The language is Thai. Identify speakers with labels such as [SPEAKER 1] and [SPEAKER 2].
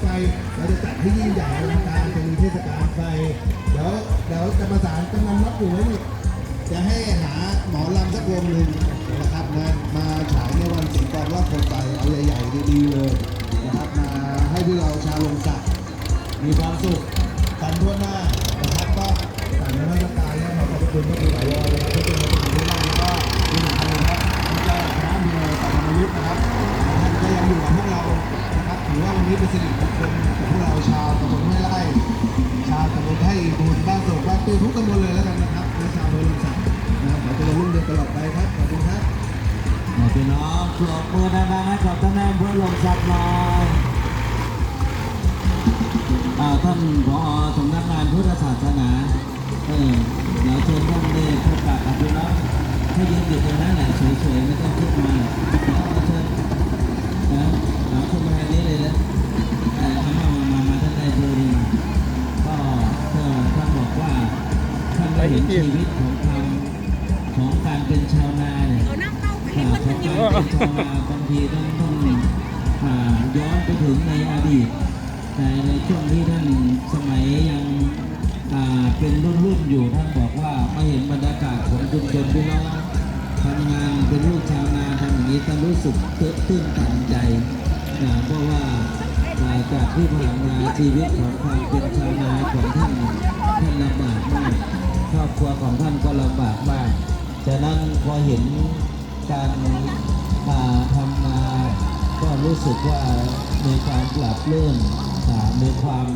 [SPEAKER 1] ไฟเราจะจัดให้ยิ่งใหญ่อลังการจะมีเทศกาลไฟเดี๋ยวเดี๋ยวจะประสานกำนันรับอยู่ไว้นี่จะให้หาหมอลำสักวงหนึ่งนะครับนะมาฉายในวันสิงห์กองรอบโคนไฟเอาใหญ่ๆดีๆเลยนะครับมาให้พวกเราชาวลงศักดิ์มีความสุขกันทั่วหน้า เป็นสิริมงคลกับพวกเราชาวตำบลห้วยไร่ชาวตำบลไทยตำบลบ้านโศกบ้านตื้อทุกตำบลเลยแล้วกันนะครับและชาวเมืองลำสักนะครับขอเจริญรุ่งเรืองตลอดไปครับขอบคุณครับ
[SPEAKER 2] พี่น้องปรบมือดังๆให้กับท่านนายอำเพื่อลงสักหน่อยท่านผอสำนักงานพุทธศาสนาเออเดี๋ยวเชิญท่านได้พบปะกับพี่น้องให้ยืนอยู่ตรงนั้นแหละสวยๆไม่ต้องขึ้นมาเอาเชิญ ได้เห็นชีวิตของทางของการเป็นชาวนาเนี่ย
[SPEAKER 3] เอาน้ำเข้าไปให้
[SPEAKER 2] อ่า
[SPEAKER 3] คน
[SPEAKER 2] ข
[SPEAKER 3] มั
[SPEAKER 2] อนง
[SPEAKER 3] อยู่
[SPEAKER 2] การเป็นชาวนาบางทีต้องต้องอ่าย้อนไปถึงในอดีต แต่ในช่วงที่ท่านสมัยยังเป็นรุ่นรุ่นอยู่ท่านบอกว่ามาเห็นบรรยากาศของชุมชนพี่น้องทำงานเป็นลูกชาวนาทำอย่างนี้ท่านรู้สึกตื้นตันใจนะเพราะว่าจากที่ผ่านมาชีวิตของความเป็นชาวนาของท่านท่านล แต่นั้นพอเห็นการมาทำมาก็รู้สึกว่ามีความปรับเลื่อนอ่ามีความ